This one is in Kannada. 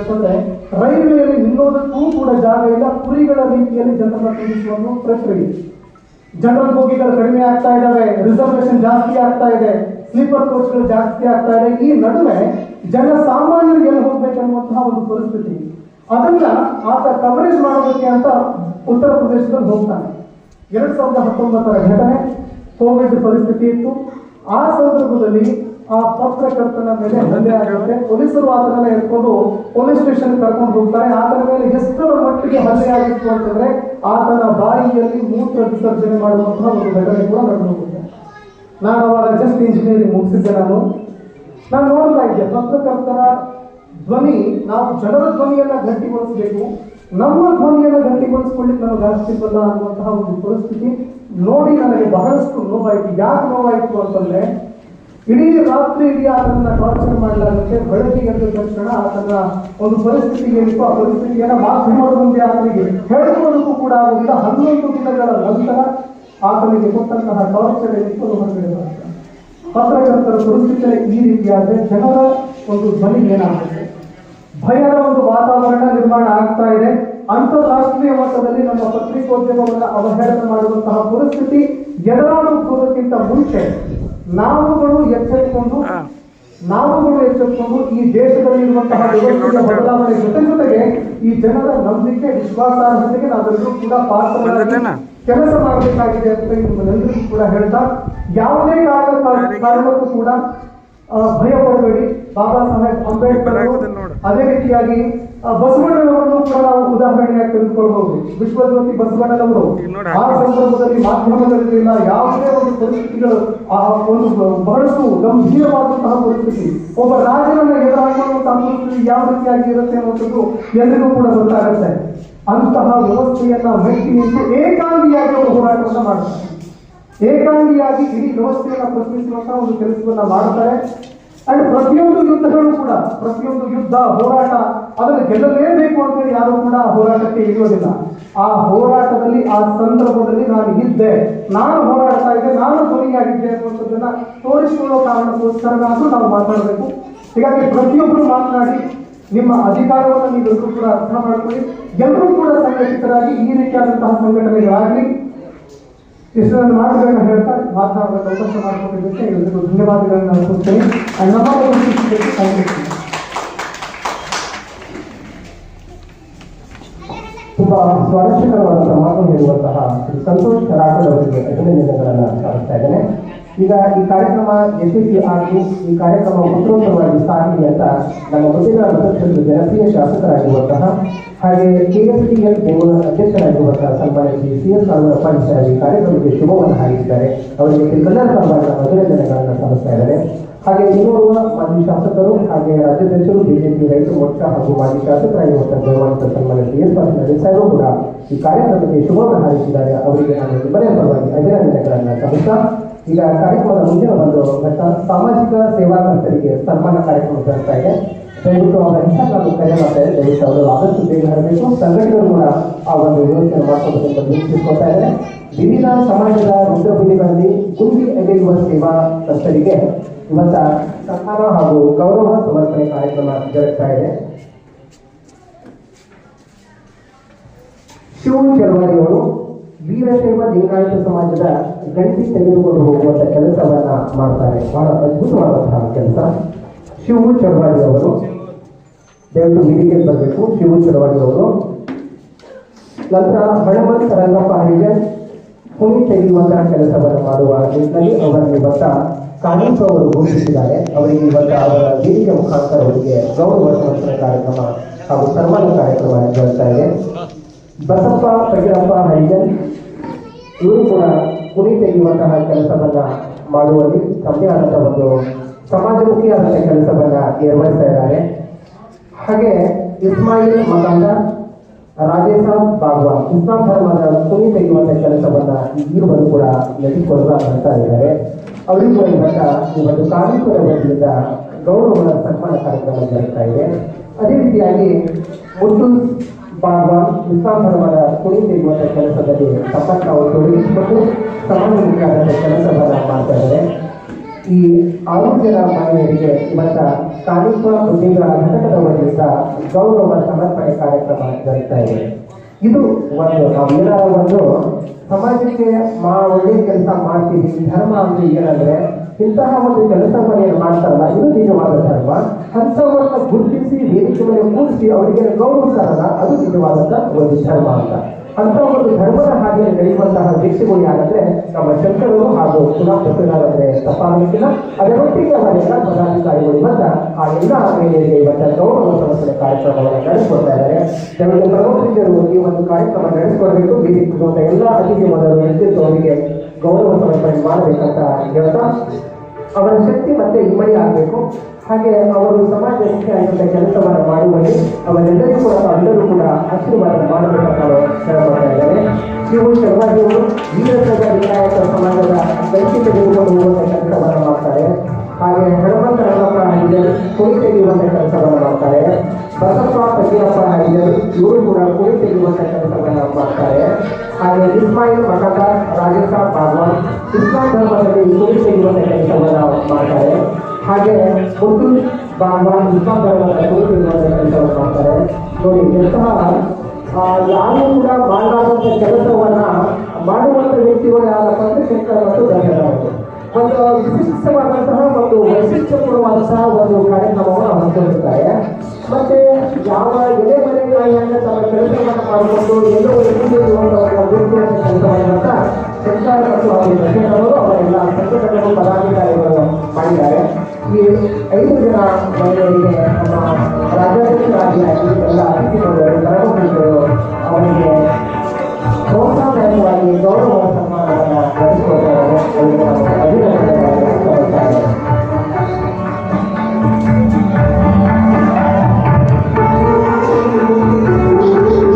ಯಾಕಂದ್ರೆ ರೈಲ್ವೆಯಲ್ಲಿ ನಿಲ್ಲೋದಕ್ಕೂ ಕೂಡ ಜಾಗ ಇಲ್ಲ, ಕುರಿಗಳ ರೀತಿಯಲ್ಲಿ ಜನರನ್ನ ತುಂಬಿಸುವ ಒಂದು ಪ್ರಕ್ರಿಯೆ ಜನರಲ್ ಬೋಗಿಗಳು ಕಡಿಮೆ ಆಗ್ತಾ ಇದಾವೆ ರಿಸರ್ವೇಶನ್ ಜಾಸ್ತಿ ಆಗ್ತಾ ಇದೆ ಸ್ಲೀಪರ್ ಕೋಚ್ಗಳು ಜಾಸ್ತಿ ಆಗ್ತಾ ಇದೆ, ಈ ನಡುವೆ ಜನ ಸಾಮಾನ್ಯರಿಗೆ ಎಲ್ಲಿ ಹೋಗ್ಬೇಕನ್ನುವಂತಹ ಒಂದು ಪರಿಸ್ಥಿತಿ ಅದನ್ನ ಆತ ಕವರೇಜ್ ಮಾಡೋದಕ್ಕೆ ಅಂತ ಉತ್ತರ ಪ್ರದೇಶದಲ್ಲಿ ಹೋಗ್ತಾನೆ ಎರಡ್ ಸಾವಿರದ ಹತ್ತೊಂಬತ್ತರ ಘಟನೆ ಕೋವಿಡ್ ಪರಿಸ್ಥಿತಿ ಇತ್ತು. ಆ ಸಂದರ್ಭದಲ್ಲಿ ಆ ಪತ್ರಕರ್ತನ ಮೇಲೆ ಹಲ್ಲೆ ಆಗುತ್ತೆ. ಪೊಲೀಸರು ಆತನನ್ನ ಇಟ್ಕೊಂಡು ಪೊಲೀಸ್ ಸ್ಟೇಷನ್ ಕರ್ಕೊಂಡು ಹೋಗ್ತಾರೆ. ಆತನ ಮೇಲೆ ಎಷ್ಟರ ಮಟ್ಟಿಗೆ ಹಲ್ಲೆ ಆಗಿತ್ತು ಅಂತಂದ್ರೆ ಆತನ ಬಾಯಿಯಲ್ಲಿ ಮೂತ್ರ ವಿಸರ್ಜನೆ ಮಾಡುವಂತಹ ಒಂದು ಘಟನೆ ಕೂಡ ನಡೆದು ಹೋಗುತ್ತೆ. ನಾನು ಅವಾಗ ಜಸ್ಟ್ ಇಂಜಿನಿಯರಿಂಗ್ ಮುಗಿಸಿದ್ದೆ ನಾನು. ನಾನು ನೋಡ್ತಾ ಇದ್ದೆ ಪತ್ರಕರ್ತರ ಧ್ವನಿ, ನಾವು ಜನರ ಧ್ವನಿಯನ್ನ ಗಟ್ಟಿಗೊಳಿಸಬೇಕು. ನಮ್ಮ ಧ್ವನಿಯನ್ನ ಗಟ್ಟಿಗೊಳಿಸ್ಕೊಳ್ಳಿಕ್ಕೆ ನಮಗೆ ಆಗ್ತಿಲ್ಲ ಅನ್ನುವಂತಹ ಒಂದು ಪರಿಸ್ಥಿತಿ ನೋಡಿ ನನಗೆ ಬಹಳಷ್ಟು ನೋವಾಯಿತು. ಯಾಕೆ ನೋವಾಯಿತು ಅಂತಂದ್ರೆ ಇಡೀ ರಾತ್ರಿ ಇಡೀ ಆತನನ್ನ ಟಾರ್ಚರ್ ಮಾಡಲಾಗುತ್ತೆ ಬೆಳಕಿಗೆ ಎದ್ದ ತಕ್ಷಣ ಆತನ ಒಂದು ಪರಿಸ್ಥಿತಿ ಏನಿತ್ತು ಆ ಪರಿಸ್ಥಿತಿಯನ್ನ ಮಾತು ಮಾಡುವಂತೆ ಆತನಿಗೆ. ಹೇಳ್ಕೊಳ್ಳೋದಕ್ಕೂ ಕೂಡ ಆಗುವುದಿಲ್ಲ ಹನ್ನೊಂದು ದಿನಗಳ ನಂತರ ಆತನಿಗೆ ಕೊಟ್ಟಂತಹ ಟಾರ್ಚರ್ ಏನಿತ್ತು ಅದು ಹೊರಗಡೆ ಪತ್ರಕರ್ತರ ಪರಿಸ್ಥಿತಿ ಈ ರೀತಿಯಾದ್ರೆ ಜನರ ಒಂದು ಧ್ವನಿ ಏನಾಗುತ್ತೆ? ಭಯದ ಒಂದು ವಾತಾವರಣ ನಿರ್ಮಾಣ ಆಗ್ತಾ ಇದೆ. ಅಂತಾರಾಷ್ಟ್ರೀಯ ಮಟ್ಟದಲ್ಲಿ ನಮ್ಮ ಪತ್ರಿಕೋದ್ಯಮವನ್ನು ಅವಹೇಳನ ಮಾಡುವಂತಹ ಪರಿಸ್ಥಿತಿ ಎದುರಾಗುವುದಕ್ಕಿಂತ ಮುಂಚೆ ನಾವುಗಳು ಎಚ್ಚೆತ್ತುಕೊಂಡು ನಾವುಗಳು ಎಚ್ಚೆತ್ತುಕೊಂಡು ಈ ದೇಶದಲ್ಲಿ ಇರುವಂತಹ ಬದಲಾವಣೆ ಜೊತೆ ಜೊತೆಗೆ ಈ ಜನರ ನಂಬಿಕೆ ವಿಶ್ವಾಸಾರ್ಹತೆಗೆ ನಾವೆಲ್ಲರೂ ಕೂಡ ಪಾತ್ರ ಕೆಲಸ ಮಾಡಬೇಕಾಗಿದೆ ಅಂತ ನಿಮ್ಮನ್ನೆಲ್ಲರಿಗೂ ಕೂಡ ಹೇಳ್ತಾ ಯಾವುದೇ ಕಾರಣ ಕಾರಣಕ್ಕೂ ಕೂಡ ಭಯ ಪಡಬೇಡಿ ಬಾಬಾ ಸಾಹೇಬ್ ಅಂಬೇಡ್ಕರ್ ಅದೇ ರೀತಿಯಾಗಿ ಬಸವಣ್ಣನವರನ್ನು ಕೂಡ ನಾವು ಉದಾಹರಣೆಯಾಗಿ ತೆಗೆದುಕೊಳ್ಬಹುದು. ವಿಶ್ವಜ್ಯೋತಿ ಬಸವಣ್ಣನವರು ಆ ಸಂದರ್ಭದಲ್ಲಿ ಮಾಧ್ಯಮಗಳಿರಲಿಲ್ಲ ಯಾವುದೇ ಒಂದು ಪರಿಸ್ಥಿತಿಗಳು ಆ ಒಂದು ಬಹಳಷ್ಟು ಗಂಭೀರವಾದಂತಹ ಪರಿಸ್ಥಿತಿ. ಒಬ್ಬ ರಾಜನನ್ನ ಎದುರಾಗುವಂತಹ ಪರಿಸ್ಥಿತಿ ಯಾವ ರೀತಿಯಾಗಿ ಇರುತ್ತೆ ಅನ್ನುವಂಥದ್ದು ಎಲ್ಲರಿಗೂ ಕೂಡ ಗೊತ್ತಾಗುತ್ತೆ. ಅಂತಹ ವ್ಯವಸ್ಥೆಯನ್ನ ಮೆಟ್ಟಿ ನಿಂತು ಏಕಾಂಗಿಯಾಗಿ ಅವರು ಹೋರಾಟವನ್ನ ಮಾಡ್ತಾರೆ. ಏಕಾಂಗಿಯಾಗಿ ಇಡೀ ವ್ಯವಸ್ಥೆಯನ್ನ ಪ್ರಶ್ನಿಸುವಂತಹ ಒಂದು ಕೆಲಸವನ್ನ ಮಾಡ್ತಾರೆ. ಅಂಡ್ ಪ್ರತಿಯೊಂದು ಯುದ್ಧಗಳು ಕೂಡ, ಪ್ರತಿಯೊಂದು ಯುದ್ಧ, ಹೋರಾಟ ಅದನ್ನು ಗೆಲ್ಲಲೇಬೇಕು ಅಂತೇಳಿ ಯಾರು ಕೂಡ ಹೋರಾಟಕ್ಕೆ ಇಳಿಯೋದಿಲ್ಲ. ಆ ಹೋರಾಟದಲ್ಲಿ, ಆ ಸಂದರ್ಭದಲ್ಲಿ ನಾನು ಇದ್ದೆ. ನಾನು ಹೋರಾಡ್ತಾ ಇದ್ದೆ, ನಾನು ಧ್ವನಿಯಾಗಿದ್ದೆ ಅನ್ನುವಂಥದ್ದನ್ನ ತೋರಿಸಿಕೊಳ್ಳೋ ಕಾರಣಕ್ಕೋಸ್ಕರನಾದ್ರೂ ನಾವು ಮಾತಾಡಬೇಕು. ಹೀಗಾಗಿ ಪ್ರತಿಯೊಬ್ಬರು ಮಾತನಾಡಿ, ನಿಮ್ಮ ಅಧಿಕಾರವನ್ನು ನೀವೆಲ್ಲರೂ ಕೂಡ ಅರ್ಥ ಮಾಡ್ಕೊಳ್ಳಿ. ಎಲ್ಲರೂ ಕೂಡ ಸಂಘಟಿತರಾಗಿ ಈ ರೀತಿಯಾದಂತಹ ಸಂಘಟನೆಗಳಾಗಲಿ ಇಷ್ಟನ್ನು ಮಾತುಗಳನ್ನು ಹೇಳ್ತಾ ಮಾತನಾಡಬೇಕು ಅವಕಾಶ ಮಾಡಿಕೊಂಡಿದ್ದಕ್ಕೆ ಎಲ್ಲರಿಗೂ ಧನ್ಯವಾದಗಳನ್ನು ಅರ್ಪಿಸ್ತೇನೆ. ನಮ್ಮ ತುಂಬಾ ಸ್ವಾರಸ್ಯಕರವಾದಂತಹ ಮಾತು ಹೇಳುವಂತಹ ಸಂತೋಷ್ ಕರಾಟೆ ಅವರಿಗೆ ಅಭಿನಂದನೆಗಳನ್ನು ಸಾಧಿಸ್ತಾ ಇದ್ದೇನೆ. ಈಗ ಈ ಕಾರ್ಯಕ್ರಮ ಯಶಸ್ವಿ ಆಗಿ ಈ ಕಾರ್ಯಕ್ರಮ ಉತ್ತರೋತ್ತರವಾಗಿ ಸಾಗಲಿ ಅಂತ ನಮ್ಮ ಮುಂದಿನ ಮತಕ್ಷೇತ್ರದ ಜನಪ್ರಿಯ ಶಾಸಕರಾಗಿರುವಂತಹ ಹಾಗೆ ಕೆಎಸ್ಟಿಎಲ್ ಬೆಂಗಳೂರು ಅಧ್ಯಕ್ಷರಾಗಿರುವಂತಹ ಸನ್ಮಾನ್ಯ ಶ್ರೀ ಸಿ ಎಸ್ ನಾಗರಪ್ಪ ಕಾರ್ಯಕ್ರಮಕ್ಕೆ ಶುಭವನ್ನು ಹಾಕಿದ್ದಾರೆ ಅವರಿಗೆ ಶ್ರೀಕಲ್ಲರ ಸಮಾಜದ ನಾನು ಅಭಿನಂದನೆಗಳನ್ನು ಸಲ್ಲಿಸ್ತಾ ಇದ್ದಾರೆ. ಹಾಗೆ ಇನ್ನೋರ್ವ ಮಾಜಿ ಶಾಸಕರು ಹಾಗೆ ರಾಜ್ಯಾಧ್ಯಕ್ಷರು, ಬಿಜೆಪಿ ರೈತ ಮೋರ್ಚಾ ಹಾಗೂ ಮಾಜಿ ಶಾಸಕರಾಗಿರುವಂತಹ ಗೌರವಾನ್ವಿತ ಸನ್ಮಾನ್ಯ ಸಿ ಎಸ್ ಪಾಟೀಲ್ ಸಾಹೇಬರು ಕೂಡ ಈ ಕಾರ್ಯಕ್ರಮಕ್ಕೆ ಶುಭವನ್ನು ಹಾರಿಸಿದ್ದಾರೆ. ಅವರಿಗೆ ನಾನು ನಿಮ್ಮನೆ ಪರವಾಗಿ ಅಭಿನಂದನೆಗಳನ್ನು ಸಲ್ಲಿಸ್ತಾ ಈಗ ಕಾರ್ಯಕ್ರಮದ ಮುಂದಿನ ಒಂದು ಸಾಮಾಜಿಕ ಸಾಮಾಜಿಕ ಸೇವಾಕರ್ತರಿಗೆ ಸನ್ಮಾನ ಕಾರ್ಯಕ್ರಮ ಬರ್ತಾ ಇದೆ. ದಯವಿಟ್ಟು ಅವರ ನಾನು ಕರೆ ಮಾಡ್ತಾ ಇದ್ದೇನೆ ದಯವಿಟ್ಟು ಅವರು ಆದಷ್ಟು ಬೇಗ ಇರಬೇಕು ಸಂಘಟನೆಗಳು ಕೂಡ ಆ ಒಂದು ಯೋಚನೆ ಮಾಡ್ಕೋಬೇಕೆಂಬ ತಿಳಿಸ್ಕೊಳ್ತಾ ಇದ್ದಾರೆ. ವಿವಿಧ ಸಮಾಜದ ರುದ್ರಬುದ್ಧಿಗಳಲ್ಲಿ ಗುಂಡಿ ಎಳೆಯುವ ಸೇವಾ ಕರ್ತರಿಗೆ ಇವತ್ತ ಸನ್ಮಾನ ಹಾಗೂ ಗೌರವ ಸಮರ್ಪಣೆ ಕಾರ್ಯಕ್ರಮ ಜರುಗ್ತಾ ಇದೆ. ಶಿವ ಚಳವಳಿ ಅವರು ವೀರಶೈವ ಲಿಂಗಾಯತ ಸಮಾಜದ ಗಂಟಿ ತೆಗೆದುಕೊಂಡು ಹೋಗುವಂತ ಕೆಲಸವನ್ನ ಮಾಡ್ತಾರೆ. ಬಹಳ ಅದ್ಭುತವಾದಂತಹ ಕೆಲಸ. ಶಿವ ಚಳವಳಿ ಅವರು. ದಯವಿಟ್ಟು ವೇದಿಕೆ ಬರಬೇಕು. ಶಿವ ಚಳವಳಿ ಅವರು. ನಂತರ ಹಣಮಂತ ರಂಗಪ್ಪ ಹರಿಜನ್ ಹುಣಿ ತೆಗೆಯುವಂತಹ ಕೆಲಸವನ್ನು ಮಾಡುವ ನಿಟ್ಟಿನಲ್ಲಿ ಅವರನ್ನು ಇವತ್ತ ಕಾನೂನು ಅವರು ಘೋಷಿಸಿದ್ದಾರೆ. ಅವರಿಗೆ ಇವತ್ತ ಅವರ ವೇದಿಕೆ ಮುಖಾಂತರ ಅವರಿಗೆ ಗೌರವ ಸಮರ್ಪಣೆ ಕಾರ್ಯಕ್ರಮ ಹಾಗೂ ಸನ್ಮಾನ ಕಾರ್ಯಕ್ರಮ ಜರುಗ್ತಾ ಇದೆ. ಬಸಪ್ಪ ಪಗಿರಪ್ಪ ಹರಿಜನ್ ಇವರು ಕೂಡ ಕುಣಿ ತೆಗೆಯುವಂತಹ ಕೆಲಸವನ್ನ ಮಾಡುವಲ್ಲಿ ತಮ್ಮದೇ ಆದಂತಹ ಒಂದು ಸಮಾಜಮುಖಿಯಾದಂತಹ ಕೆಲಸವನ್ನ ನಿರ್ವಹಿಸ್ತಾ ಇದ್ದಾರೆ. ಹಾಗೆ ಇಸ್ಮಾಯಿಲ್ ಮಕಾಂಡ ರಾಜೇಶ ಬಾಗ್ವಾ ಇಸ್ಲಾಂ ಧರ್ಮದ ಕುರಿ ತೆಗೆಯುವಂತಹ ಕೆಲಸವನ್ನ ಈ ಇರುವರು ಕೂಡ ನಡೆಸಿಕೊಡುವ ಬರ್ತಾ ಇದ್ದಾರೆ. ಅವರಿಗೂ ಇವತ್ತ ಈ ಒಂದು ಕಾರ್ಮಿಕರ ವತಿಯಿಂದ ಗೌರವ ಸನ್ಮಾನ ಕಾರ್ಯಕ್ರಮ ಜರುಗ್ತಾ ಇದೆ. ಅದೇ ರೀತಿಯಾಗಿ ಮುಟ್ಟು ಬಾಗ್ವಾನ್ ಇಸ್ಲಾಂ ಧರ್ಮದ ಕುಣಿ ತೆಗೆಯುವಂತಹ ಕೆಲಸದಲ್ಲಿ ತಮ್ಮನ್ನು ಅವರು ತೊಡಗಿಸಿಕೊಂಡು ಸಮಾಜಮುಖಿಯಾದಂತಹ ಕೆಲಸವನ್ನು ಮಾಡ್ತಾ ಇದ್ದಾರೆ. ಈ ಆರೋಗ್ಯದ ಮಹಿಳೆಯರಿಗೆ ಇವತ್ತ ತಾಲೂಕು ಉದ್ಯೋಗ ಘಟಕದ ವತಿಯಿಂದ ಗೌರವ ಸಮರ್ಪಣೆ ಕಾರ್ಯಕ್ರಮ ಜರುಗ್ತಾ ಇದೆ. ಇದು ಒಂದು ನಾವು ಏನಾರ ಒಂದು ಸಮಾಜಕ್ಕೆ ಮಾ ಒಳ್ಳೆಯ ಕೆಲಸ ಮಾಡ್ತೀವಿ, ಧರ್ಮ ಅಂತ ಏನಂದ್ರೆ ಇಂತಹ ಒಂದು ಕೆಲಸವನ್ನು ಮಾಡ್ತಾರಲ್ಲ, ಇದು ನಿಜವಾದ ಧರ್ಮ. ಅಂಥವನ್ನ ಗುರುತಿಸಿ, ವೇದಿಕೆ ಮೇಲೆ ಕೂರಿಸಿ, ಅವರಿಗೆ ಗೌರವಿಸ್ತಾರಲ್ಲ ನಿಜವಾದಂತ ಒಂದು ಧರ್ಮ ಅಂತ. ಅಂತ ಒಂದು ಧರ್ಮದ ಹಾಗೆ ನಡೆಯುವಂತಹ ವ್ಯಕ್ತಿಗಳು ಯಾರಂದ್ರೆ ನಮ್ಮ ಶಂಕರರು ಹಾಗೂ ಪುನಃ ತಪ್ಪಾಗಲಿಕ್ಕಿಲ್ಲ. ಅದರೊಟ್ಟಿಗೆ ಅವರ ಎಲ್ಲ ಪದಾಧಿಕಾರಿಗಳು ಇವತ್ತ ಆ ಎಲ್ಲ ಮೇಲೆ ಇವತ್ತ ಗೌರವ ಸಮಸ್ಯೆ ಕಾರ್ಯಕ್ರಮವನ್ನು ನಡೆಸಿಕೊಡ್ತಾ ಇದ್ದಾರೆ. ಕೆಲವು ಪ್ರಮುಖರು ಈ ಒಂದು ಕಾರ್ಯಕ್ರಮ ನಡೆಸಿಕೊಡಬೇಕು. ಬೀದಿ ಎಲ್ಲ ಅತಿಥಿ ಮೊದಲು ವ್ಯಕ್ತಿತ್ವ ಅವರಿಗೆ ಗೌರವ ಸಮರ್ಪಣೆ ಮಾಡಬೇಕಂತ ಹೇಳ್ತಾ ಅವರ ಶಕ್ತಿ ಮತ್ತೆ ಇಮ್ಮಡಿ ಆಗಬೇಕು. ಹಾಗೆ ಅವರು ಸಮಾಜಕ್ಕೆ ಆಗಿದ್ದ ಕೆಲಸವನ್ನು ಮಾಡುವಲ್ಲಿ ಅವರೆಲ್ಲರಿಗೂ ಕೂಡ ಎಲ್ಲರೂ ಕೂಡ ಆಶೀರ್ವಾದ ಮಾಡಬೇಕಂತ ಇದ್ದಾರೆ. ಶಿವು ಶರ್ಮಾಜಿಯವರು ವೀರಶೈವ ವಿನಾಯಕ ಸಮಾಜದ ಗಂಟಿ ತೆಗೆದುಕೊಂಡು ಹೋಗುವಂತ ಕೆಲಸವನ್ನು ಮಾಡ್ತಾರೆ ಹಾಗೆ ಹನುಮಂತ ರಂಗಪ್ಪ ಹಾಗಿದ್ದರು ಕುಡಿ ತೆಗೆಯುವಂತ ಕೆಲಸವನ್ನು ಮಾಡ್ತಾರೆ ಬಸಪ್ಪ ಪತಿಯಪ್ಪ ಹಾಗಿದ್ದರು ಇವರು ಕೂಡ ಕುಡಿ ತೆಗೆಯುವಂತ ಕೆಲಸವನ್ನು ಮಾಡ್ತಾರೆ ಹಾಗೆ ಇಸ್ಮಾಯಿಲ್ ಮಠದ ರಾಜೇಶ ಬಾಗ್ವಾನ್ ಇಸ್ಲಾಂ ಧರ್ಮದಲ್ಲಿ ತೆಗೆಯುವಂತ ಕೆಲಸವನ್ನು ಮಾಡ್ತಾರೆ ಹಾಗೆ ಒಂದು ಮಾಡ್ತಾರೆ. ನೋಡಿ, ಎಂತಹ ಯಾರು ಕೂಡ ಮಾಡಲಾದಂತ ಕೆಲಸವನ್ನ ಮಾಡುವಂತ ವ್ಯಕ್ತಿಗಳು ಯಾರಪ್ಪ ಅಂದ್ರೆ ಶಂಕರ್ ಮತ್ತು ಧರ್ಮದವರು ಒಂದು ವಿಶಿಷ್ಟವಾದಂತಹ ಒಂದು ವೈಶಿಷ್ಟ್ಯಪೂರ್ಣವಾದಂತಹ ಒಂದು ಕಾರ್ಯಕ್ರಮವನ್ನು ಹಮ್ಮಿಕೊಂಡಿರ್ತಾರೆ ಮತ್ತೆ ಯಾವ ಎಲೆ ಮನೆಗಳಲ್ಲಿ ತಮ್ಮ ಕೆಲಸವನ್ನು ಮಾಡಿಕೊಂಡು ಎಲ್ಲೋ ಗುರುತಿನ ಕೆಲಸವನ್ನು ರೈತರಿಗೆಲ್ಲ ಮಹಿಳೆಯರಿಗೆ ನಮ್ಮ ರಾಜ್ಯಾಧ್ಯಕ್ಷರಾಗಿ ಆಗಿ ಎಲ್ಲ ಅತಿಥಿಗಳು ಎಲ್ಲರಿಗೂ ಅವರಿಗೆ